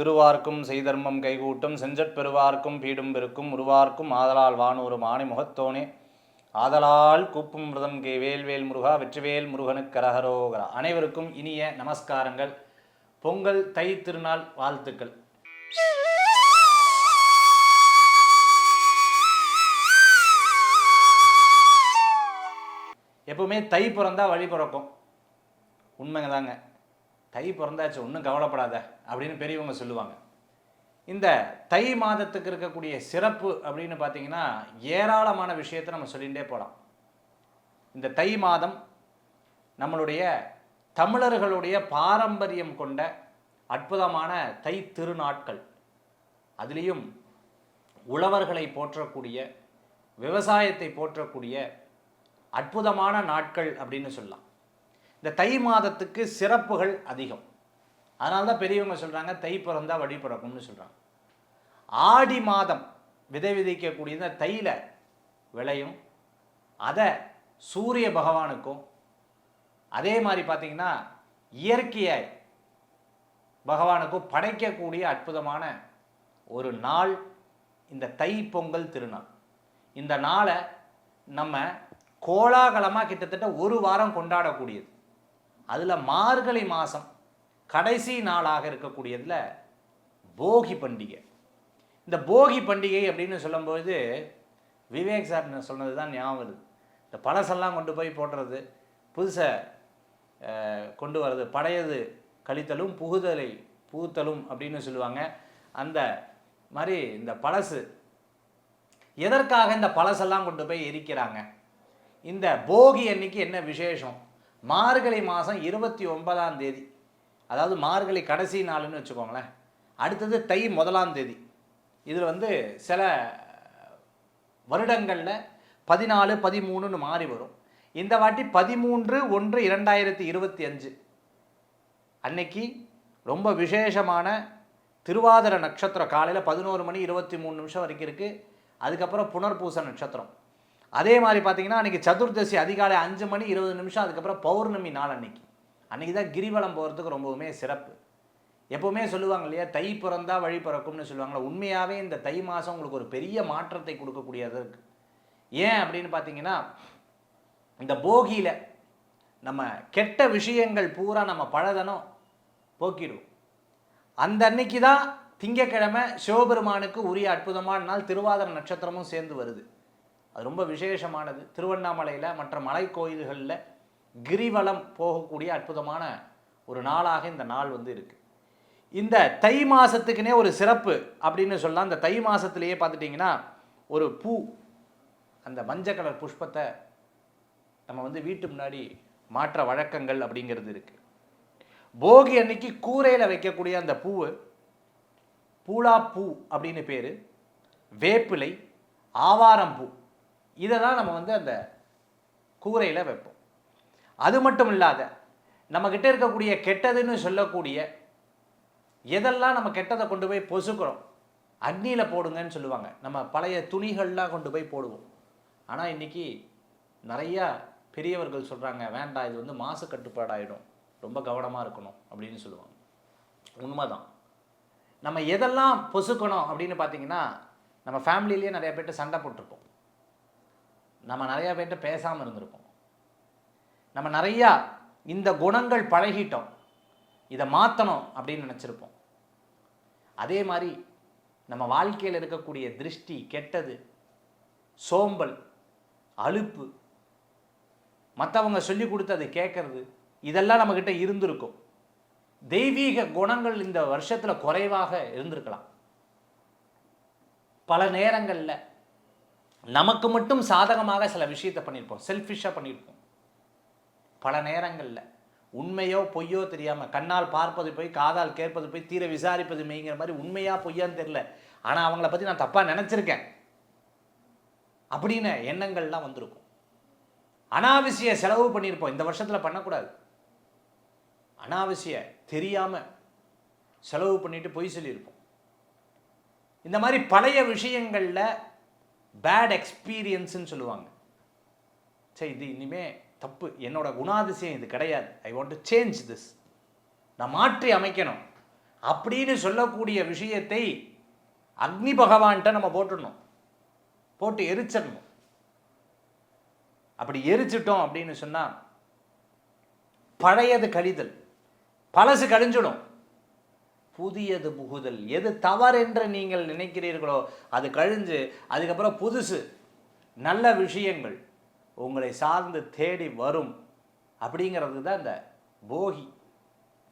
திருவார்க்கும் செய்தர்மம் கைகூட்டும் செஞ்சற் பெருவார்க்கும் பீடும் பெருக்கும் உருவார்க்கும் ஆதலால் வானூறு மானை முகத்தோனே. ஆதலால் கூப்பும் மிருதம் கே வேல்வேல் முருகா வெற்றிவேல் முருகனுக்கு கரகரோகரா அனைவருக்கும் இனிய நமஸ்காரங்கள். பொங்கல் தை திருநாள் வாழ்த்துக்கள். எப்பவுமே தை பிறந்தா வழி பிறக்கும். உண்மைங்க தாங்க. தை பிறந்தாச்சு ஒன்றும் கவலைப்படாத அப்படின்னு பெரியவங்க சொல்லுவாங்க. இந்த தை மாதத்துக்கு இருக்கக்கூடிய சிறப்பு அப்படின்னு பார்த்தீங்கன்னா ஏராளமான விஷயத்தை நம்ம சொல்லிகிட்டே போகலாம். இந்த தை மாதம் நம்மளுடைய தமிழர்களுடைய பாரம்பரியம் கொண்ட அற்புதமான தை திருநாட்கள். அதுலேயும் உழவர்களை போற்றக்கூடிய விவசாயத்தை போற்றக்கூடிய அற்புதமான நாட்கள் அப்படின்னு சொல்லலாம். இந்த தை மாதத்துக்கு சிறப்புகள் அதிகம். அதனால தான் பெரியவங்க சொல்கிறாங்க தை பிறந்தால் வழி பிறக்கும்னு சொல்கிறாங்க ஆடி மாதம் விதை விதைக்கக்கூடிய இந்த தைல விளையும். அதை சூரிய பகவானுக்கும் அதே மாதிரி பார்த்தீங்கன்னா இயற்கையாய் பகவானுக்கும் படைக்கக்கூடிய அற்புதமான ஒரு நாள் இந்த தை பொங்கல் திருநாள். இந்த நாளை நம்ம கோலாகலமாக கிட்டத்தட்ட ஒரு வாரம் கொண்டாடக்கூடியது. அதில் மார்கழி மாதம் கடைசி நாளாக இருக்கக்கூடியதில் போகி பண்டிகை. இந்த போகி பண்டிகை அப்படின்னு சொல்லும்போது விவேக் சார் சொன்னது தான் ஞாபகம் வருது. இந்த பழசெல்லாம் கொண்டு போய் போடுறது புதுசை கொண்டு வர்றது பழையது கழித்தலும் புகுதலை புகுத்தலும் அப்படின்னு சொல்லுவாங்க. அந்த மாதிரி இந்த பழசு எதற்காக இந்த பழசெல்லாம் கொண்டு போய் எரிக்கிறாங்க? இந்த போகி அன்னைக்கு என்ன விசேஷம்? மார்கழி மாதம் இருபத்தி ஒன்பதாம் தேதி. அதாவது மார்கழி கடைசி நாள்னு வச்சுக்கோங்களேன். அடுத்தது தை முதலாம் தேதி. இதில் வந்து சில வருடங்களில் பதினாலு பதிமூணுன்னு மாறி வரும். இந்த வாட்டி பதிமூன்று ஒன்று இரண்டாயிரத்தி இருபத்தி அஞ்சு. அன்னைக்கு ரொம்ப விசேஷமான திருவாதிர நட்சத்திரம். காலையில் பதினோரு மணி இருபத்தி மூணு நிமிஷம் வரைக்கும் இருக்குது அதுக்கப்புறம் புனர்பூச நட்சத்திரம். அதே மாதிரி பார்த்தீங்கன்னா அன்றைக்கி சதுர்தசி அதிகாலை அஞ்சு மணி இருபது நிமிஷம் அதுக்கப்புறம் பௌர்ணமி நாள் அன்னைக்கு. அன்றைக்கி தான் கிரிவலம் போகிறதுக்கு ரொம்பவுமே சிறப்பு. எப்போவுமே சொல்லுவாங்க இல்லையா தை பிறந்தா வழி பிறக்கும்னு சொல்லுவாங்களா உண்மையாகவே இந்த தை மாதம் உங்களுக்கு ஒரு பெரிய மாற்றத்தை கொடுக்கக்கூடியது இருக்குது ஏன் அப்படின்னு பார்த்தீங்கன்னா இந்த போகியில் நம்ம கெட்ட விஷயங்கள் பூரா நம்ம பழதனம் போக்கிடுவோம். அந்த அன்னைக்கு தான் திங்கக்கிழமை சிவபெருமானுக்கு உரிய அற்புதமான நாள் திருவாதிர நட்சத்திரமும் சேர்ந்து வருது. அது ரொம்ப விசேஷமானது. திருவண்ணாமலையில் மற்ற மலை கோயில்களில் கிரிவலம் போகக்கூடிய அற்புதமான ஒரு நாளாக இந்த நாள் வந்து இருக்குது இந்த தை மாதத்துக்குனே ஒரு சிறப்பு அப்படின்னு சொல்லலாம். இந்த தை மாதத்துலேயே பார்த்துட்டிங்கன்னா ஒரு பூ அந்த மஞ்சள் கலர் புஷ்பத்தை நம்ம வந்து வீட்டு முன்னாடி மாற்ற வழக்கங்கள் அப்படிங்கிறது இருக்குது போகி அன்னைக்கு கூரையில் வைக்கக்கூடிய அந்த பூவு பூலா பூ அப்படின்னு பேர். வேப்பிலை ஆவாரம் பூ இதை தான் நம்ம வந்து அந்த கூரையில் வைப்போம். அது மட்டும் இல்லாத நம்மக்கிட்ட இருக்கக்கூடிய கெட்டதுன்னு சொல்லக்கூடிய எதெல்லாம் நம்ம கெட்டதை கொண்டு போய் பொசுக்கிறோம் அக்னியில் போடுங்கன்னு சொல்லுவாங்க. நம்ம பழைய துணிகள்லாம் கொண்டு போய் போடுவோம். ஆனால் இன்றைக்கி நிறையா பெரியவர்கள் சொல்கிறாங்க வேண்டாம் இது வந்து மாசு கட்டுப்பாடாயிடும். ரொம்ப கவனமாக இருக்கணும். அப்படின்னு சொல்லுவாங்க. உண்மைதான். நம்ம எதெல்லாம் பொசுக்கணும் அப்படின்னு பார்த்தீங்கன்னா நம்ம ஃபேமிலிலேயே நிறைய பேர்ட்டு சண்டை போட்டிருப்போம். நம்ம நிறையா பேர்கிட்ட பேசாமல் இருந்திருப்போம். நம்ம நிறையா இந்த குணங்கள் பழகிட்டோம். இதை மாற்றணும் அப்படின்னு நினச்சிருப்போம். அதே மாதிரி நம்ம வாழ்க்கையில் இருக்கக்கூடிய திருஷ்டி கெட்டது சோம்பல் அலுப்பு மற்றவங்க சொல்லி கொடுத்து அதை கேட்கறது இதெல்லாம் நம்மக்கிட்ட இருந்திருக்கும். தெய்வீக குணங்கள் இந்த வருஷத்தில் குறைவாக இருந்திருக்கலாம். பல நேரங்களில் நமக்கு மட்டும் சாதகமாக சில விஷயத்தை பண்ணியிருப்போம். செல்ஃபிஷாக பண்ணியிருப்போம். பல நேரங்களில் உண்மையோ பொய்யோ தெரியாமல் கண்ணால் பார்ப்பது போய் காதால் கேட்பது போய் தீர விசாரிப்பது மெய்ங்கிற மாதிரி உண்மையா பொய்யான்னு தெரில ஆனால் அவங்கள பற்றி நான் தப்பாக நினச்சிருக்கேன். அப்படின்னு எண்ணங்கள்லாம் வந்திருக்கும். அனாவசிய செலவு பண்ணியிருப்போம். இந்த வருஷத்தில் பண்ணக்கூடாது. அனாவசிய தெரியாமல் செலவு பண்ணிட்டு பொய் சொல்லியிருப்போம். இந்த மாதிரி பழைய விஷயங்களில் பேட் எக்ஸ்பீரியன்ஸுன்னு சொல்லுவாங்க. சரி இது இனிமே தப்பு. என்னோட குணாதிசயம் இது கிடையாது. I want to change this நான் மாற்றி அமைக்கணும். அப்படின்னு சொல்லக்கூடிய விஷயத்தை அக்னி பகவான்கிட்ட நம்ம போட்டுடணும். போட்டு எரிச்சிடணும். அப்படி எரிச்சிட்டோம் அப்படின்னு சொன்னால் பழையது கழிதல். பழசு கழிஞ்சிடும். புதியது புகுதல். எது தவறென்று நீங்கள் நினைக்கிறீர்களோ அது கழிஞ்சு அதுக்கப்புறம் புதுசு நல்ல விஷயங்கள் உங்களை சார்ந்து தேடி வரும். அப்படிங்கிறது தான் இந்த போகி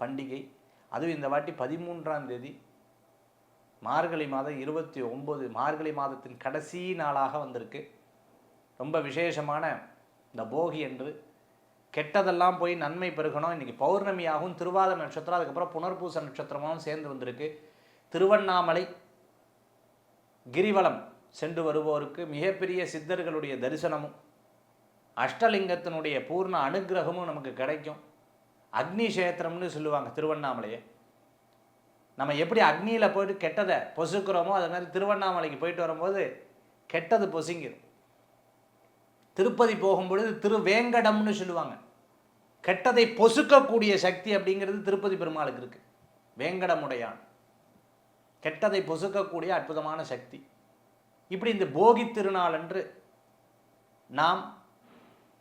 பண்டிகை. அதுவும் இந்த வாட்டி பதிமூன்றாம் தேதி. மார்கழி மாதம் இருபத்தி ஒம்பது மார்கழி மாதத்தின் கடைசி நாளாக வந்திருக்கு. ரொம்ப விசேஷமான இந்த போகி என்று கெட்டதெல்லாம் போய் நன்மை பெருகணும். இன்றைக்கி பௌர்ணமியாகவும் திருவாத நட்சத்திரம் அதுக்கப்புறம் புனர்பூச நட்சத்திரமாகவும் சேர்ந்து வந்திருக்கு. திருவண்ணாமலை கிரிவலம் சென்று வருவோருக்கு மிகப்பெரிய சித்தர்களுடைய தரிசனமும் அஷ்டலிங்கத்தினுடைய பூர்ண அனுகிரகமும் நமக்கு கிடைக்கும். அக்னி கஷேத்திரம்னு சொல்லுவாங்க திருவண்ணாமலையை. நம்ம எப்படி அக்னியில் போயிட்டு கெட்டதை பொசுக்கிறோமோ அது மாதிரி திருவண்ணாமலைக்கு போயிட்டு வரும்போது கெட்டது பொசுங்கிடும் திருப்பதி போகும்பொழுது திருவேங்கடம்னு சொல்லுவாங்க. கெட்டதை பொசுக்கக்கூடிய சக்தி அப்படிங்கிறது திருப்பதி பெருமாளுக்கு இருக்கு. வேங்கடமுடையான் கெட்டதை பொசுக்கக்கூடிய அற்புதமான சக்தி. இப்படி இந்த போகி திருநாள் அன்று நாம்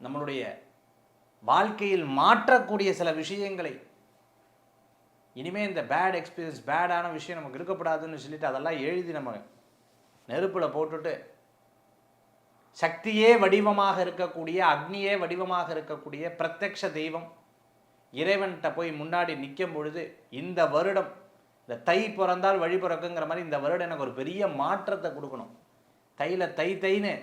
நம்மளுடைய வாழ்க்கையில் மாற்றக்கூடிய சில விஷயங்களை இனிமேல் இந்த பேட் எக்ஸ்பீரியன்ஸ் பேடான விஷயம் நமக்கு இருக்கக்கூடாதுன்னு சொல்லிட்டு அதெல்லாம் எழுதி நம்ம நெருப்பில் போட்டுட்டு சக்தியே வடிவமாக இருக்கக்கூடிய அக்னியே வடிவமாக இருக்கக்கூடிய பிரத்யக்ஷ தெய்வம் இறைவன்கிட்ட போய் முன்னாடி நிற்கும் பொழுது இந்த வருடம் இந்த தை பிறந்தால் வழி பிறக்குங்கிற மாதிரி இந்த வருடம் எனக்கு ஒரு பெரிய மாற்றத்தை கொடுக்கணும். தையில் தை தைன்னு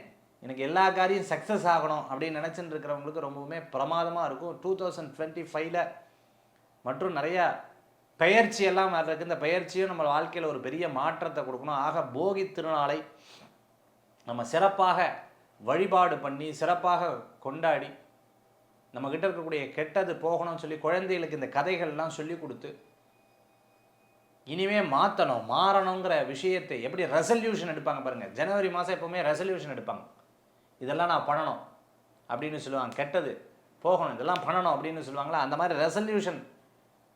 எனக்கு எல்லா காரியம் சக்ஸஸ் ஆகணும் அப்படின்னு நினச்சிட்டு இருக்கிறவங்களுக்கு ரொம்பவுமே பிரமாதமாக இருக்கும். டூ தௌசண்ட் டுவெண்ட்டி ஃபைவ்ல மற்றும் நிறையா பெயர்ச்சி எல்லாம் வர்றதுக்கு இந்த பெயர்ச்சியும் நம்ம வாழ்க்கையில் ஒரு பெரிய மாற்றத்தை கொடுக்கணும். ஆக போகி திருநாளை நம்ம சிறப்பாக வழிபாடு பண்ணி சிறப்பாக கொண்டாடி நம்மக்கிட்ட இருக்கக்கூடிய கெட்டது போகணும்னு சொல்லி குழந்தைகளுக்கு இந்த கதைகள்லாம் சொல்லி கொடுத்து இனிமே மாற்றணும் மாறணுங்கிற விஷயத்தை எப்படி ரெசல்யூஷன் எடுப்பாங்க பாருங்கள் ஜனவரி மாதம் எப்போவுமே ரெசல்யூஷன் எடுப்பாங்க. இதெல்லாம் நான் பண்ணணும் அப்படின்னு சொல்லுவாங்க. கெட்டது போகணும் இதெல்லாம் பண்ணணும் அப்படின்னு சொல்லுவாங்களா? அந்த மாதிரி ரெசல்யூஷன்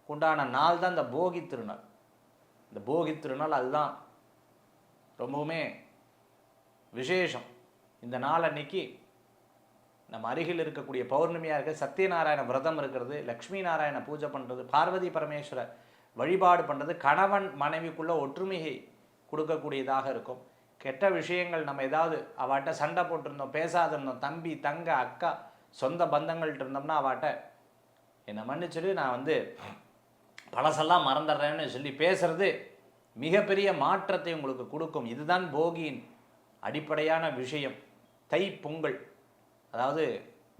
உண்டான நாள் தான் இந்த போகி திருநாள். இந்த போகி திருநாள் அதுதான் ரொம்பவுமே விசேஷம். இந்த நாள் அன்னைக்கு நம்ம அருகில் இருக்கக்கூடிய பௌர்ணமியாக இருக்க சத்யநாராயண விரதம் இருக்கிறது லக்ஷ்மி நாராயண பூஜை பண்ணுறது பார்வதி பரமேஸ்வர வழிபாடு பண்ணுறது கணவன் மனைவிக்குள்ள ஒற்றுமையை கொடுக்கக்கூடியதாக இருக்கும். கெட்ட விஷயங்கள் நம்ம ஏதாவது அவாட்ட சண்டை போட்டிருந்தோம் பேசாதிருந்தோம் தம்பி தங்க அக்கா சொந்த பந்தங்கள்கிட்ட இருந்தோம்னா அவாட்ட என்னை மன்னிச்சுட்டு நான் வந்து பழசெல்லாம் மறந்துடுறேன்னு சொல்லி பேசுறது மிகப்பெரிய மாற்றத்தை உங்களுக்கு கொடுக்கும். இதுதான் போகியின் அடிப்படையான விஷயம். தை பொங்கல் அதாவது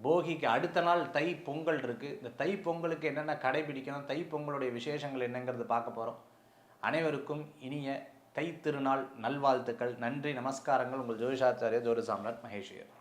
போகிக்கு அடுத்த நாள் தை பொங்கல் இருக்குது இந்த தை பொங்கலுக்கு என்னென்ன கடைபிடிக்கணும் தை பொங்கலுடைய விசேஷங்கள் என்னங்கிறது பார்க்க போகிறோம் அனைவருக்கும் இனிய தை திருநாள் நல்வாழ்த்துக்கள். நன்றி நமஸ்காரங்கள். உங்கள் ஜோதிஷாச்சாரிய ஜோதி சாம்ராட் மகேஷ்வர்